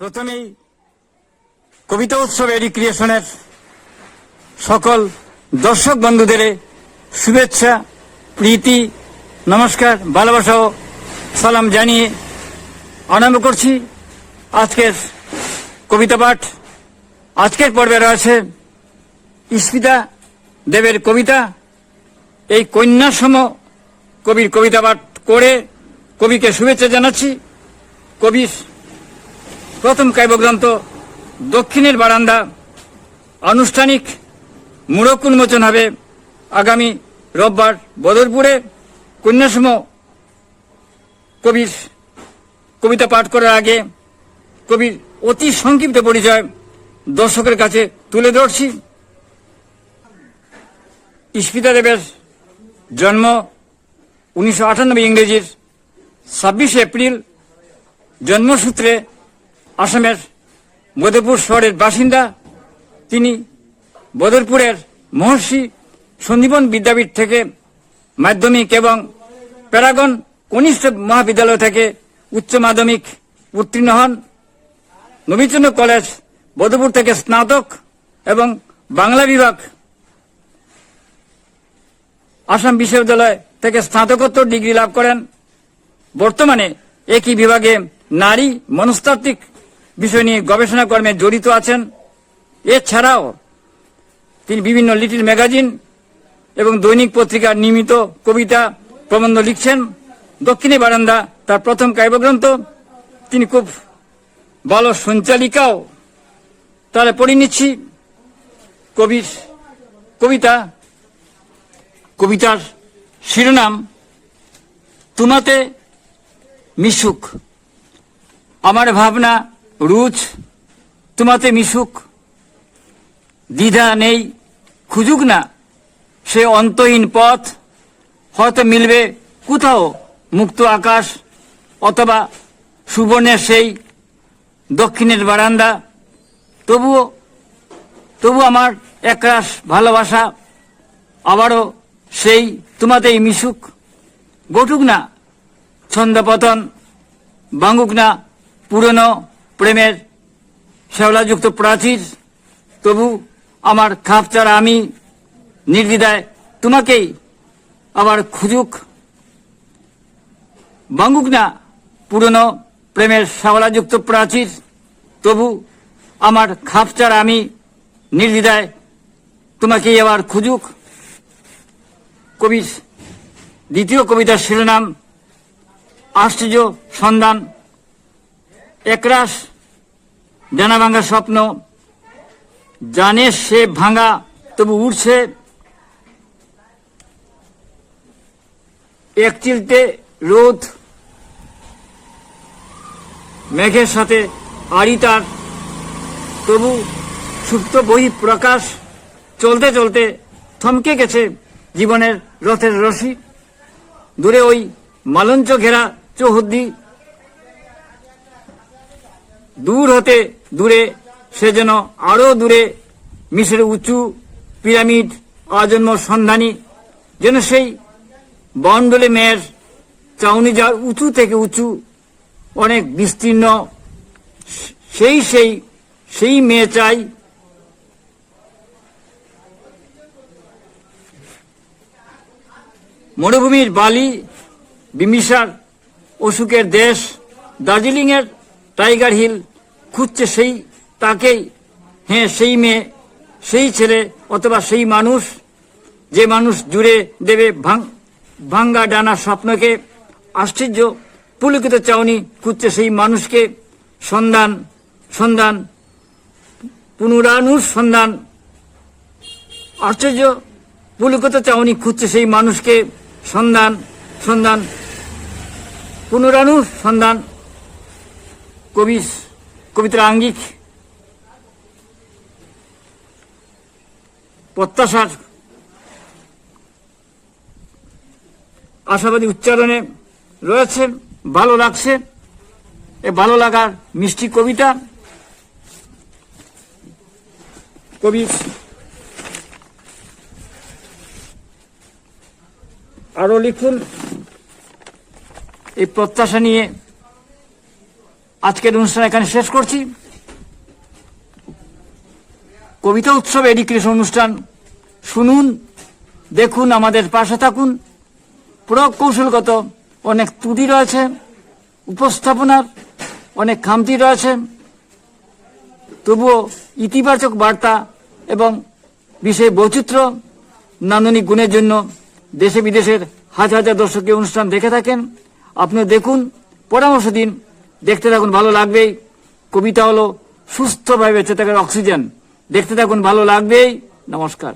প্রথমেই কবিতা উৎসব এডুক্রিয়েশনের সকল দর্শক বন্ধুদের শুভেচ্ছা, প্রীতি, নমস্কার, ভালোবাসা সালাম জানিয়ে আরম্ভ করছি আজকের কবিতা পাঠ। আজকের পর্বে রয়েছে ইস্পিতা দেবের কবিতা। এই কন্যাসম কবির কবিতা পাঠ করে কবিকে শুভেচ্ছা জানাচ্ছি। কবির প্রথম কাব্যগ্রন্থ দক্ষিণের বারান্দা। আনুষ্ঠানিক মূরক উন্মোচন হবে আগামী রোববার বদরপুরে। কন্যাসম কবির কবিতা পাঠ করার আগে কবির অতি সংক্ষিপ্ত পরিচয় দর্শকের কাছে তুলে ধরছি। ইস্পিতা দেবের জন্ম উনিশশো আটানব্বই ইংরেজির ছাব্বিশে এপ্রিল। জন্মসূত্রে আসামের বদরপুর শহরের বাসিন্দা, তিনি বদরপুরের মহর্ষি সন্দীপন বিদ্যাপীঠ থেকে মাধ্যমিক এবং প্যারাগন কনিষ্ঠ মহাবিদ্যালয় থেকে উচ্চ মাধ্যমিক উত্তীর্ণ হন। নবীচন্দ্র কলেজ বদরপুর থেকে স্নাতক এবং বাংলা বিভাগ, আসাম বিশ্ববিদ্যালয় থেকে স্নাতকোত্তর ডিগ্রি লাভ করেন। বর্তমানে একই বিভাগে নারী মনস্তাত্ত্বিক বিষয় নিয়ে গবেষণা কর্মে জড়িত আছেন। এছাড়াও তিনি বিভিন্ন লিটিল ম্যাগাজিন এবং দৈনিক পত্রিকার নিয়মিত কবিতা প্রবন্ধ লিখছেন। দক্ষিণী বারান্দা, তার প্রথম কাব্যগ্রন্থ, তিনি খুব ভালো সঞ্চালিকাও তাহলে পড়ে নিচ্ছি। কবির কবিতা, কবিতার শিরোনাম, তোমাতে মিশুক। আমার ভাবনা রুচ, তোমাতে মিশুক। দ্বিধা নেই, খুঁজুক না। সে অন্তহীন পথ, হয়তো মিলবে কোথাও মুক্ত আকাশ অথবা সুবর্ণের সেই দক্ষিণের বারান্দা। তবুও তবু আমার একরাশ ভালোবাসা আবারও সেই তোমাতেই মিশুক। গটুক না, ছন্দপতন বাঙ্গুক না, পুরনো প্রেমের শ্যাওলাযুক্ত প্রাচীর। তবু আমার খাপ ছাড়া আমি নির্দ্বিধায় তোমাকেই আবার খুঁজুক। বাঙ্গুক না পুরনো প্রেমের শ্যাওলাযুক্ত প্রাচীর। তবু আমার খাপ ছাড়া আমি নির্দ্বিধায় তোমাকেই আবার খুঁজুক। কবির দ্বিতীয় কবিতার শিরোনাম, আশ্চর্য সন্ধান, একরাশ ডানা ভাঙা স্বপ্ন। জানে সে ভাঙা, তবু উঠছে এক চিলতে রোদ। মেঘের সাথে আড়ি তার। তবু সুপ্ত বহি প্রকাশ চলতে চলতে থমকে গেছে জীবনের রথের রশি। দূরে ওই মালঞ্চ ঘেরা চৌহদ্দি। দূর হতে দূরে, সে যেন আরও দূরে মিশরের উঁচু পিরামিড, আজন্ম সন্ধানী, যেন সেই বন্ডলে মেয়ের চাউনি যার উঁচু থেকে উঁচু, অনেক বিস্তীর্ণ, সেই সেই সেই মেয়ে চাই। মরুভূমির বালি, বিমিশার অসুখের দেশ, দার্জিলিংয়ের টাইগার হিল খুঁজছে সেই, তাকেই। হ্যাঁ সেই মেয়ে, সেই ছেলে অথবা সেই মানুষ, যে মানুষ জুড়ে দেবে ভাঙ্গা ডানা স্বপ্নকে, আশ্চর্য পুলকিত চাউনি খুঁজছে সেই মানুষকে, সন্ধান সন্ধান, পুনরানুসন্ধান। আশ্চর্য পুলকিত চাউনি খুঁজছে সেই মানুষকে, সন্ধান সন্ধান, পুনরানুসন্ধান। কবি কবিতার আঙ্গিক। প্রত্যাশার আশাবাদী উচ্চারণে রয়েছে, ভালো লাগছে, এ ভালো লাগার মিষ্টি কবিতা। কবি আরও লিখুন, এই প্রত্যাশা নিয়ে আজকের অনুষ্ঠান এখানে শেষ করছি। কবিতা উৎসব এডুকেশন অনুষ্ঠান শুনুন, দেখুন, আমাদের পাশে থাকুন। প্রকৌশলগত অনেক ত্রুটি রয়েছে, উপস্থাপনার অনেক খামতি রয়েছে। তবুও ইতিবাচক বার্তা এবং বিষয় বৈচিত্র্য নান্দনিক গুণের জন্য দেশে বিদেশের হাজার হাজার দর্শককে অনুষ্ঠান দেখে থাকেন। আপনি দেখুন, পরামর্শ দিন। দেখতে থাকুন, ভালো লাগবেই। কবিতা হলো সুস্থভাবে বেঁচে থাকার অক্সিজেন। দেখতে থাকুন, ভালো লাগবেই। নমস্কার।